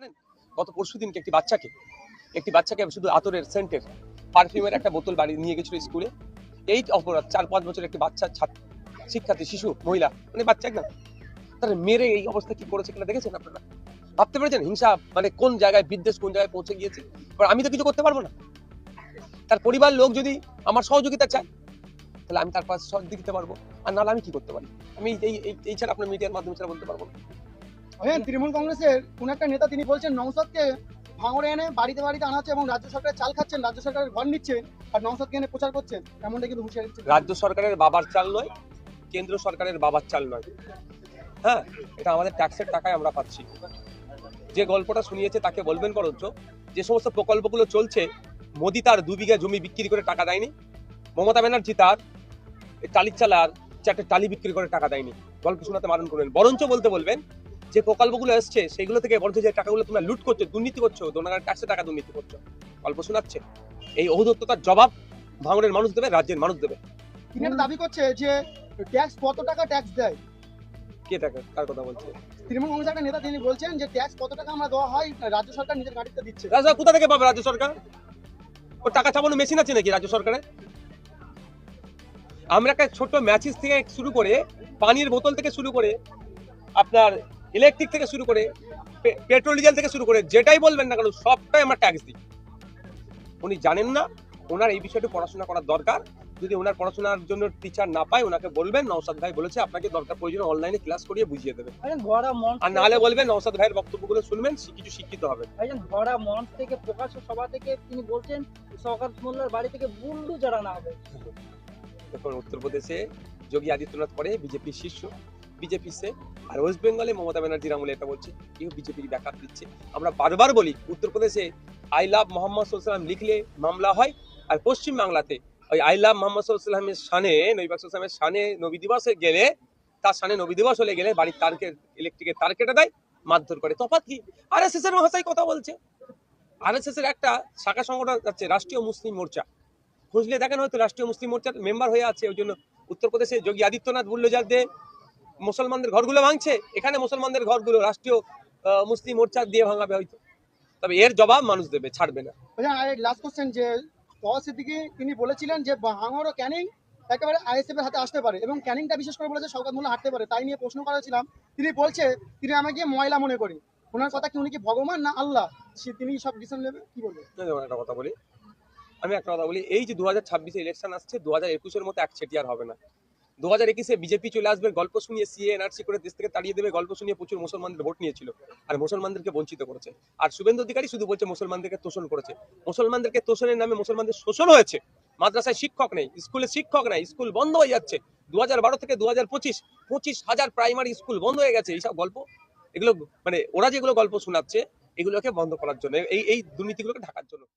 জানেন? গত পরশু দিনকে একটি বাচ্চাকে একটি বাচ্চাকে শুধু আতরের সেন্টের পারফিউমের একটা বোতল বাড়ি নিয়ে গেছিল স্কুলে। এই অপরাধ, চার পাঁচ বছর একটি বাচ্চা, ছাত্র, শিক্ষার্থী, শিশু, মহিলা মানে বাচ্চা একদম। তারা মেরে এই অবস্থা কি করেছে কিনা দেখেছেন আপনারা? ভাবতে পেরেছেন হিংসা মানে কোন জায়গায়, বিদ্বেষ কোন জায়গায় পৌঁছে গিয়েছে? আমি তো কিছু করতে পারব না। তার পরিবার লোক যদি আমার সহযোগিতা চায়, তাহলে আমি তার পাশে দিতে পারব। আর নাহলে আমি কি করতে পারি? আমি এই- এই ছাড়া আপনার মিডিয়ার মাধ্যমে ছাড়া বলতে পারব না। হ্যাঁ তৃণমূল কংগ্রেসের কোন একটা নেতা তিনি বলছেন নৌসাদকে ভাঙড়ে এনে বাড়িতে বাড়িতে আনা হচ্ছে এবং রাজ্য সরকারের চাল খাচ্ছেন, রাজ্য সরকারের ঘর নিচ্ছেন আর নৌসাদকে এনে প্রচার করছেন, এমনটা কিন্তু হুঁশিয়ারি রাজ্য সরকারের বাবার চাল নয়, কেন্দ্র সরকারের বাবার চাল নয়। হ্যাঁ এটা আমাদের ট্যাক্সের টাকায় আমরা পাচ্ছি। যে গল্পটা শুনিয়েছে তাকে বলবেন বরঞ্চ, যে সমস্ত প্রকল্পগুলো চলছে, মোদি তার দু বিঘা জমি বিক্রি করে টাকা দেয়নি, মমতা ব্যানার্জি তার টালির চালার চারটে টালি বিক্রি করে টাকা দেয়নি। গল্প শোনাতে মারণ করবেন বরঞ্চ বলতে বলবেন যে প্রকল্পগুলো এসছে সেগুলো থেকে বরঞ্চ যে টাকাগুলো তোমরা লুট করছ দুর্নীতি করছ দোনাগার ট্যাক্সের টাকা দুর্নীতি করছ। গল্প শোনাচ্ছে। এই ঔদত্ততার জবাব ভাঙনের মানুষ দেবে রাজ্যের মানুষ দেবে। তিনি দাবি করছে যে ট্যাক্স কত টাকা ট্যাক্স দেয়? কে টাকা কার কথা বলছে? তৃণমূল কংগ্রেসের একটা নেতা তিনি বলছেন যে ট্যাক্স কত টাকা আমরা দেওয়া হয় রাজ্য সরকার নিজের গাড়িতে দিচ্ছে। রাজা কোথা থেকে পাবে রাজ্য সরকার? ও টাকা চাপানো মেশিন আছে নাকি রাজ্য সরকারে আমরা একটা ছোট্ট ম্যাচিস থেকে শুরু করে পানির বোতল থেকে শুরু করে আপনার ইলেকট্রিক থেকে শুরু করে পেট্রোল ডিজেল থেকে শুরু করে যেটাই বলবেন না কেন সবটাই আমরা ট্যাক্স দিই। উনি জানেন না ওনার এই বিষয়টি পড়াশোনা করার দরকার। যদি ওনার পড়াশোনার জন্য টিচার না পায় ওনাকে বলবেন নৌসাদ ভাই বলেছে আপনাকে দরকার প্রয়োজন অনলাইনে ক্লাস করিয়ে বুঝিয়ে দেবে। আর নাহলে বলবেন নৌসাদ ভাইয়ের বক্তব্যগুলো শুনবেন কিছু শিক্ষিত একজন ভরা মঞ্চ থেকে প্রকাশ্য সভা থেকে তিনি বলছেন সরকার মোল্লার বাড়ি থেকে বুল্ডু জড়ানো হবে। এখন উত্তরপ্রদেশে যোগী আদিত্যনাথ পরে বিজেপির শীর্ষ। বিজেপি সে, আর ওয়েস্ট বেঙ্গলে মমতা ব্যানার্জির আমলে এটা বলছে, কেউ বিজেপির ব্যাকআপ দিচ্ছে। আমরা বারবার বলি, উত্তরপ্রদেশে আই লাভ মোহাম্মদ সাল্লাম লিখলে মামলা হয়, আর পশ্চিম বাংলাতে ওই আই লাভ মোহাম্মদ সাল্লামের সানে নবীবাক সাল্লামের সানে নবী দিবসে গেলে, তার সানে নবী দিবস হলে গেলে বাড়ির তারকে ইলেকট্রিকের তার কেটে দেয়, মারধর করে। তফাৎ কি? আর এস এস এর ভাষায় কথা বলছে। আর এস এস এর একটা শাখা সংগঠন আছে, রাষ্ট্রীয় মুসলিম মোর্চা। খুঁজলে দেখেন হয়তো রাষ্ট্রীয় মুসলিম মোর্চার মেম্বার হয়ে আছে, ওই জন্য উত্তরপ্রদেশে যোগী আদিত্যনাথ বুল্লোজার দে মুসলমানদের ঘরগুলো ভাঙছে এখানে মুসলমানদের ঘরগুলো রাষ্ট্রীয় মুসলিম মোর্চা দিয়ে ভাঙাবে হয়তো। তবে এর জবাব মানুষ দেবে ছাড়বে না। লাস্ট কোশ্চেন যে সিদ্দিকি তিনি বলেছিলেন যে ও ক্যানিং একেবারে আইএসএফ এর হাতে আসতে পারে এবং ক্যানিংটা বিশেষ করে বলেছে শওকত মোল্লা হাঁটতে পারে তাই নিয়ে প্রশ্ন করেছিলাম। তিনি বলছে তিনি আমাকে ময়লা মনে করি। ওনার কথা কি উনি কি ভগবান না আল্লাহ? সে তিনি সব ডিসিশন নেবে? কি বলবেন আমি একটা কথা বলি। আমি একটা কথা বলি এই যে দু হাজার ছাব্বিশে ইলেকশন আসছে দু হাজার একুশের মতো এক চেটিয়ার হবে না। দু হাজার একুশে বিজেপি চলে আসবে, গল্প শুনিয়ে সিএ এনআরসি করে দেশ থেকে তাড়িয়ে দেবে, গল্প শুনিয়ে প্রচুর মুসলমানদের ভোট নিয়েছিল। আর মুসলমানদেরকে বঞ্চিত করেছে। আর শুভেন্দু অধিকারী শুধু বলছে মুসলমানদেরকে তোষণ করেছে। মুসলমানদেরকে তোষণের নামে মুসলমানদের শোষণ হয়েছে। মাদ্রাসায় শিক্ষক নেই, স্কুলে শিক্ষক নেই, স্কুল বন্ধ হয়ে যাচ্ছে। দু থেকে দু হাজার পঁচিশ পঁচিশ হাজার প্রাইমারি স্কুল বন্ধ হয়ে গেছে। এইসব গল্প, এগুলো মানে ওরা যেগুলো গল্প শোনাচ্ছে, এগুলোকে বন্ধ করার জন্য, এই এই দুর্নীতিগুলোকে ঢাকার জন্য।